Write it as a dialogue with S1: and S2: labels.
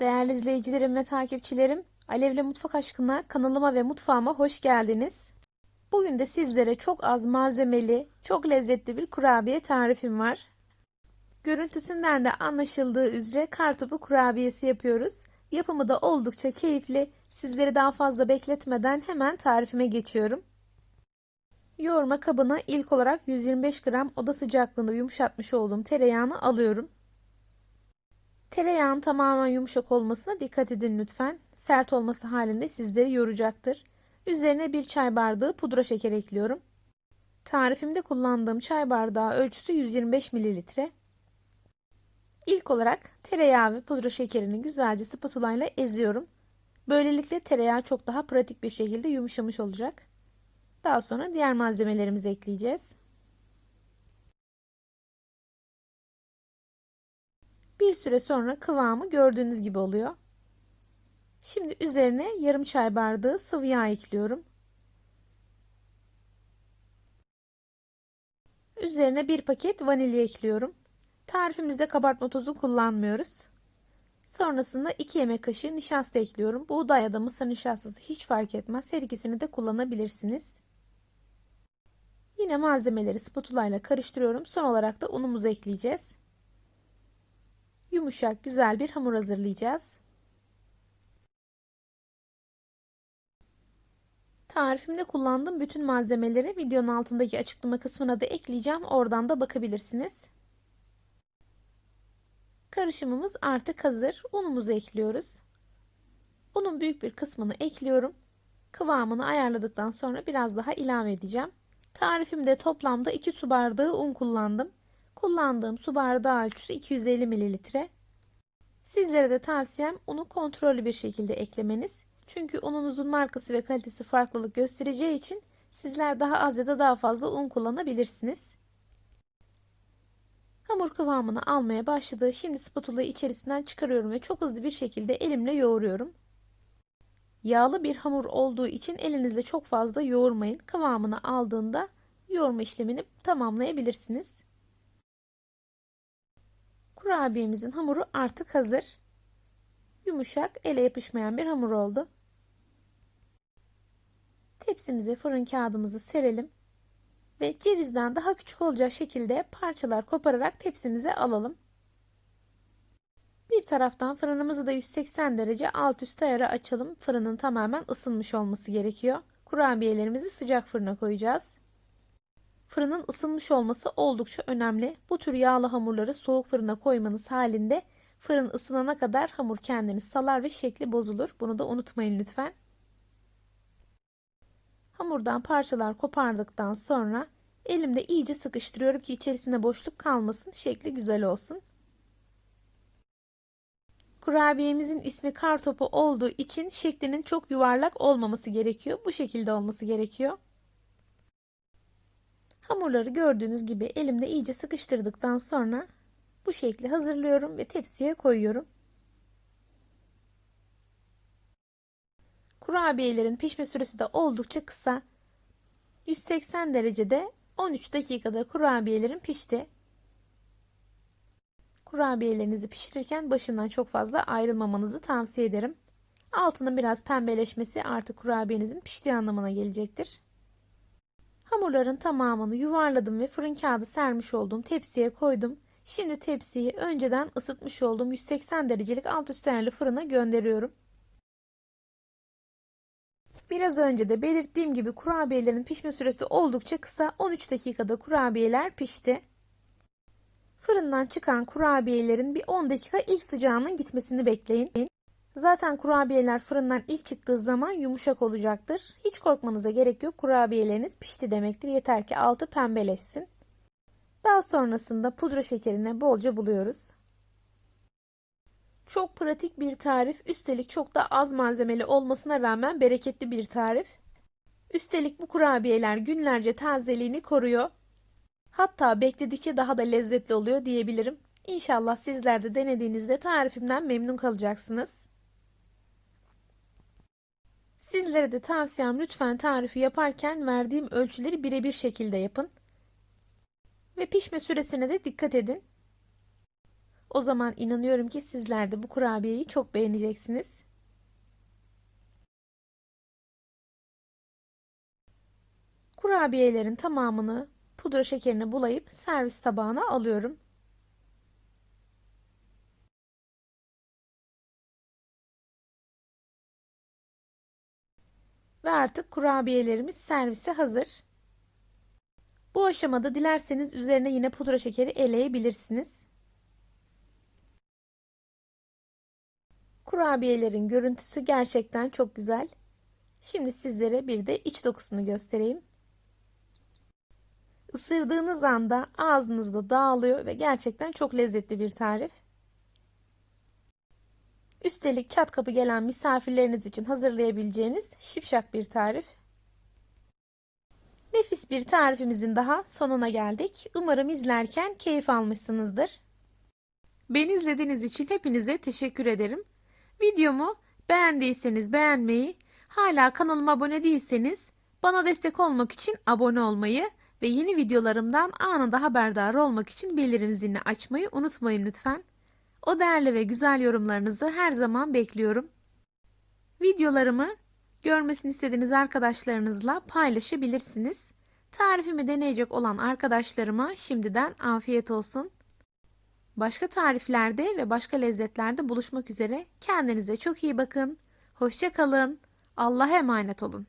S1: Değerli izleyicilerim ve takipçilerim, Alevle Mutfak Aşkına kanalıma ve mutfağıma hoş geldiniz. Bugün de sizlere çok az malzemeli, çok lezzetli bir kurabiye tarifim var. Görüntüsünden de anlaşıldığı üzere kartopu kurabiyesi yapıyoruz. Yapımı da oldukça keyifli. Sizleri daha fazla bekletmeden hemen tarifime geçiyorum. Yoğurma kabına ilk olarak 125 gram oda sıcaklığında yumuşatmış olduğum tereyağını alıyorum. Tereyağın tamamen yumuşak olmasına dikkat edin lütfen. Sert olması halinde sizleri yoracaktır. Üzerine bir çay bardağı pudra şeker ekliyorum. Tarifimde kullandığım çay bardağı ölçüsü 125 mililitre. İlk olarak tereyağı ve pudra şekerini güzelce spatula ile eziyorum. Böylelikle tereyağı çok daha pratik bir şekilde yumuşamış olacak. Daha sonra diğer malzemelerimizi ekleyeceğiz. Bir süre sonra kıvamı gördüğünüz gibi oluyor. Şimdi üzerine yarım çay bardağı sıvı yağ ekliyorum. Üzerine bir paket vanilya ekliyorum. Tarifimizde kabartma tozu kullanmıyoruz. Sonrasında 2 yemek kaşığı nişasta ekliyorum. Buğday ya da mısır nişastası hiç fark etmez. Her ikisini de kullanabilirsiniz. Yine malzemeleri spatula ile karıştırıyorum. Son olarak da unumuzu ekleyeceğiz yumuşak güzel bir hamur hazırlayacağız. Tarifimde kullandığım bütün malzemeleri videonun altındaki açıklama kısmına da ekleyeceğim. Oradan da bakabilirsiniz. Karışımımız artık hazır. Unumuzu ekliyoruz. Unun büyük bir kısmını ekliyorum. Kıvamını ayarladıktan sonra biraz daha ilave edeceğim. Tarifimde toplamda 2 su bardağı un kullandım. Kullandığım su bardağı ölçüsü 250 mililitre. Sizlere de tavsiyem unu kontrollü bir şekilde eklemeniz. Çünkü ununuzun markası ve kalitesi farklılık göstereceği için sizler daha az ya da daha fazla un kullanabilirsiniz. Hamur kıvamını almaya başladı. Şimdi spatulayı içerisinden çıkarıyorum ve çok hızlı bir şekilde elimle yoğuruyorum. Yağlı bir hamur olduğu için elinizle çok fazla yoğurmayın. Kıvamını aldığında yoğurma işlemini tamamlayabilirsiniz. Kurabiyemizin hamuru artık hazır. Yumuşak, ele yapışmayan bir hamur oldu. Tepsimize fırın kağıdımızı serelim ve cevizden daha küçük olacak şekilde parçalar kopararak tepsimize alalım. Bir taraftan fırınımızı da 180 derece alt üst ayara açalım. Fırının tamamen ısınmış olması gerekiyor. Kurabiyelerimizi sıcak fırına koyacağız. Fırının ısınmış olması oldukça önemli. Bu tür yağlı hamurları soğuk fırına koymanız halinde fırın ısınana kadar hamur kendini salar ve şekli bozulur. Bunu da unutmayın lütfen. Hamurdan parçalar kopardıktan sonra elimde iyice sıkıştırıyorum ki içerisinde boşluk kalmasın, şekli güzel olsun. Kurabiyemizin ismi kar topu olduğu için şeklinin çok yuvarlak olmaması gerekiyor. Bu şekilde olması gerekiyor. Hamurları gördüğünüz gibi elimde iyice sıkıştırdıktan sonra bu şekli hazırlıyorum ve tepsiye koyuyorum. Kurabiyelerin pişme süresi de oldukça kısa. 180 derecede 13 dakikada kurabiyelerin pişti. Kurabiyelerinizi pişirirken başından çok fazla ayrılmamanızı tavsiye ederim. Altının biraz pembeleşmesi artık kurabiyenizin piştiği anlamına gelecektir. Hamurların tamamını yuvarladım ve fırın kağıdı sermiş olduğum tepsiye koydum. Şimdi tepsiyi önceden ısıtmış olduğum 180 derecelik alt üst ayarlı fırına gönderiyorum. Biraz önce de belirttiğim gibi kurabiyelerin pişme süresi oldukça kısa. 13 dakikada kurabiyeler pişti. Fırından çıkan kurabiyelerin bir 10 dakika ilk sıcağının gitmesini bekleyin. Zaten kurabiyeler fırından ilk çıktığı zaman yumuşak olacaktır. Hiç korkmanıza gerek yok. Kurabiyeleriniz pişti demektir. Yeter ki altı pembeleşsin. Daha sonrasında pudra şekerine bolca buluyoruz. Çok pratik bir tarif. Üstelik çok da az malzemeli olmasına rağmen bereketli bir tarif. Üstelik bu kurabiyeler günlerce tazeliğini koruyor. Hatta bekledikçe daha da lezzetli oluyor diyebilirim. İnşallah sizler de denediğinizde tarifimden memnun kalacaksınız. Sizlere de tavsiyem lütfen tarifi yaparken verdiğim ölçüleri birebir şekilde yapın. Ve pişme süresine de dikkat edin. O zaman inanıyorum ki sizler de bu kurabiyeyi çok beğeneceksiniz. Kurabiyelerin tamamını pudra şekerine bulayıp servis tabağına alıyorum. Ve artık kurabiyelerimiz servise hazır. Bu aşamada dilerseniz üzerine yine pudra şekeri eleyebilirsiniz. Kurabiyelerin görüntüsü gerçekten çok güzel. Şimdi sizlere bir de iç dokusunu göstereyim. Isırdığınız anda ağzınızda dağılıyor ve gerçekten çok lezzetli bir tarif. Üstelik çat kapı gelen misafirleriniz için hazırlayabileceğiniz şipşak bir tarif. Nefis bir tarifimizin daha sonuna geldik. Umarım izlerken keyif almışsınızdır. Beni izlediğiniz için hepinize teşekkür ederim. Videomu beğendiyseniz beğenmeyi, hala kanalıma abone değilseniz bana destek olmak için abone olmayı ve yeni videolarımdan anında haberdar olmak için bildirim zilini açmayı unutmayın lütfen. O değerli ve güzel yorumlarınızı her zaman bekliyorum. Videolarımı görmesini istediğiniz arkadaşlarınızla paylaşabilirsiniz. Tarifimi deneyecek olan arkadaşlarıma şimdiden afiyet olsun. Başka tariflerde ve başka lezzetlerde buluşmak üzere. Kendinize çok iyi bakın. Hoşça kalın. Allah'a emanet olun.